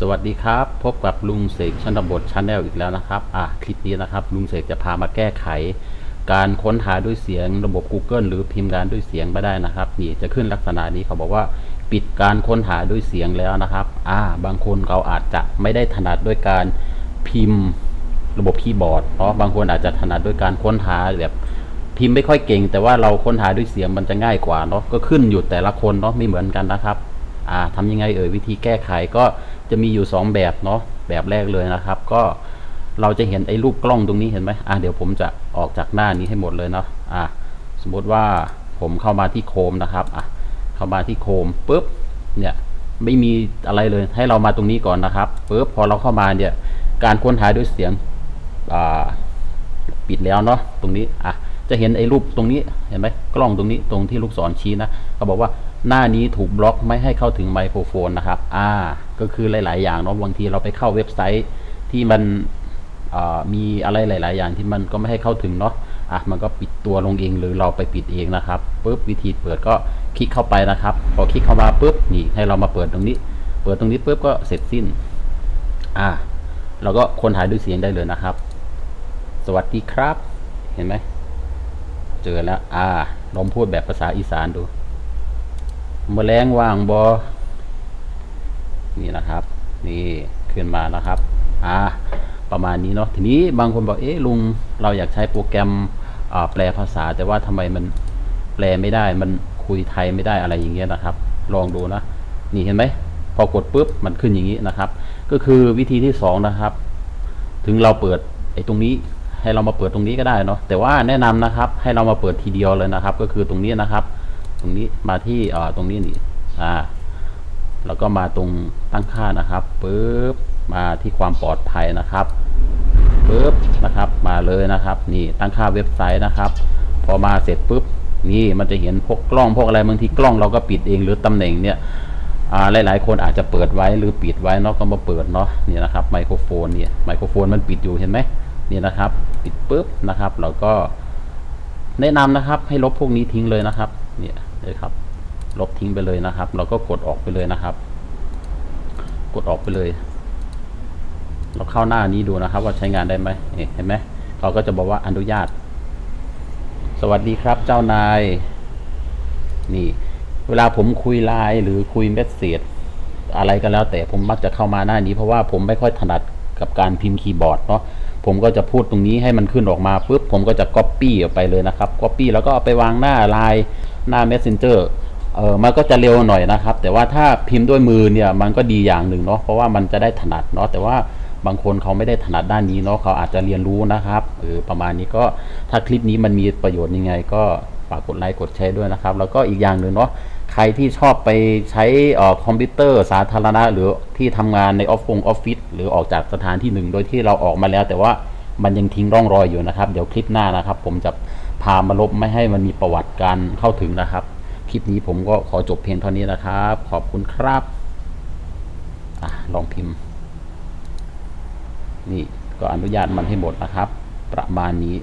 สวัสดีครับ พบกับลุงเสกชันบทชาแนลอีกแล้วนะครับ อะคลิปนี้นะครับ ลุงเสกจะพามาแก้ไข การค้นหาด้วยเสียงระบบ Google หรือพิมพ์การด้วยเสียงไม่ได้นะครับ นี่จะขึ้นลักษณะนี้เขาบอกว่าปิดการค้นหาด้วยเสียงแล้วนะครับ อ่า บางคนเขาอาจจะไม่ได้ถนัดด้วยการพิมพ์ระบบคีย์บอร์ดเนาะบางคนอาจจะถนัดด้วยการค้นหาแบบพิมพ์ไม่ค่อยเก่ง แต่ว่าเราค้นหาด้วยเสียงมันจะง่ายกว่าเนาะก็ขึ้นอยู่แต่ละคนเนาะไม่เหมือนกันนะครับ ทำยังไงเอ่ยวิธีแก้ไขก็จะมีอยู่ 2 แบบเนาะแบบแรกเลยนะครับ ก็เราจะเห็นไอ้รูปกล้องตรงนี้เห็นไหมอ่าเดี๋ยวผมจะออกจากหน้านี้ให้หมดเลยเนาะอ่าสมมติว่าผมเข้ามาที่โคมนะครับอะเข้ามาที่โคมปุ๊บเนี่ยไม่มีอะไรเลยให้เรามาตรงนี้ก่อนนะครับปุ๊บพอเราเข้ามาเนี่ยการค้นหาด้วยเสียงอ่าปิดแล้วเนาะตรงนี้อะจะเห็นไอ้รูปตรงนี้เห็นไหมกล้องตรงนี้ตรงที่ลูกศรชี้นะเขาบอกว่า หน้านี้ถูกบล็อกไม่ให้เข้าถึงไมโครโฟนนะครับ อ่า ก็คือหลาย ๆ อย่างเนาะบางทีเราไปเข้าเว็บไซต์ที่มันมีอะไรหลาย ๆ อย่างที่มันก็ไม่ให้เข้าถึงเนาะ อะ มันก็ปิดตัวลงเองหรือเราไปปิดเองนะครับปุ๊บวิธีเปิดก็คลิกเข้าไปนะครับ พอคลิกเข้ามาปุ๊บนี่ให้เรามาเปิดตรงนี้ เปิดตรงนี้ปุ๊บก็เสร็จสิ้น อ่าเราก็ค้นหาด้วยเสียงได้เลยนะครับ สวัสดีครับ เห็นไหม เจอแล้ว อ่าลองพูดแบบภาษาอีสานดู มแมลงว่างบอนี่นะครับ นี่ขึ้นมานะครับ อ่า ประมาณนี้เนาะ ทีนี้บางคนบอก เอ๊ะลุง เราอยากใช้โปรแกรมแปลภาษา แต่ว่าทำไมมันแปลไม่ได้ มันคุยไทยไม่ได้อะไรอย่างเงี้ยนะครับ ลองดูนะ นี่เห็นไหม พอกดปุ๊บ มันขึ้นอย่างนี้นะครับ ก็คือวิธีที่สองนะครับ ถึงเราเปิดไอ้ตรงนี้ ให้เรามาเปิดตรงนี้ก็ได้เนาะ แต่ว่าแนะนำนะครับ ให้เรามาเปิดทีเดียวเลยนะครับ ก็คือตรงนี้นะครับ รงนี้มาที่อ่าตรงนี้นี่อ่าแล้วก็มาตรงตั้งค่านะครับปึ๊บมาที่ความปลอดภัยนะครับปึ๊บนะครับมาเลยนะครับนี่ตั้งค่าเว็บไซต์นะครับ พอมาเสร็จปุ๊บนี่มันจะเห็นพวกกล้องพวกอะไรบางทีกล้องเราก็ปิดเองหรือตำแหน่งเนี่ยอ่ายหลายคนอาจจะเปิดไว้หรือปิดไว้เนาะก็มาเปิดเนาะนี่นะครับไมโครโฟนเนี่ยไมโครโฟนมันปิดอยู่เห็นไหมนี่นะครับ ปิดปุ๊บนะครับเราก็แนะนำนะครับให้ลบพวกนี้ทิ้งเลยนะครับเนี่ย เลยครับ ลบทิ้งไปเลยนะครับ เราก็กดออกไปเลยนะครับ กดออกไปเลย เราเข้าหน้านี้ดูนะครับ ว่าใช้งานได้ไหมเห็นไหมเขาก็จะบอกว่าอนุญาต สวัสดีครับเจ้านาย นี่ เวลาผมคุยไลน์หรือคุยเมสเซจอะไรก็แล้ว แต่ผมมักจะเข้ามาหน้านี้เพราะว่าผมไม่ค่อยถนัดกับการพิมพ์คีย์บอร์ดเนาะผมก็จะพูดตรงนี้ให้มันขึ้นออกมาปุ๊บผมก็จะ Copy ออกไปเลยนะครับ Copy แล้วก็เอาไปวางหน้าไลน์ หน้า Messenger เออมันก็จะเร็วหน่อยนะครับ แต่ว่าถ้าพิมพ์ด้วยมือเนี่ยมันก็ดีอย่างหนึ่งเนาะเพราะว่ามันจะได้ถนัดเนาะแต่ว่าบางคนเขาไม่ได้ถนัดด้านนี้เนาะเขาอาจจะเรียนรู้นะครับเออประมาณนี้ก็ถ้าคลิปนี้มันมีประโยชน์ยังไง ก็ฝากกดไลค์กดแชร์ด้วยนะครับ แล้วก็อีกอย่างหนึ่งเนาะใครที่ชอบไปใช้ออคอมพิวเตอร์สาธารณะ หรือที่ทำงานในออฟฟงออฟฟิศหรือออกจากสถานที่หนึ่งโดยที่เราออกมาแล้ว แต่ว่ามันยังทิ้งร่องรอยอยู่นะครับ เดี๋ยวคลิปหน้านะครับ ผมจะ พามาลบไม่ให้มันมีประวัติการเข้าถึงนะครับ คลิปนี้ผมก็ขอจบเพียงเท่านี้นะครับ ขอบคุณครับอลองพิมพ์ นี่ก็อนุญาตมันให้หมดนะครับ ประมาณนี้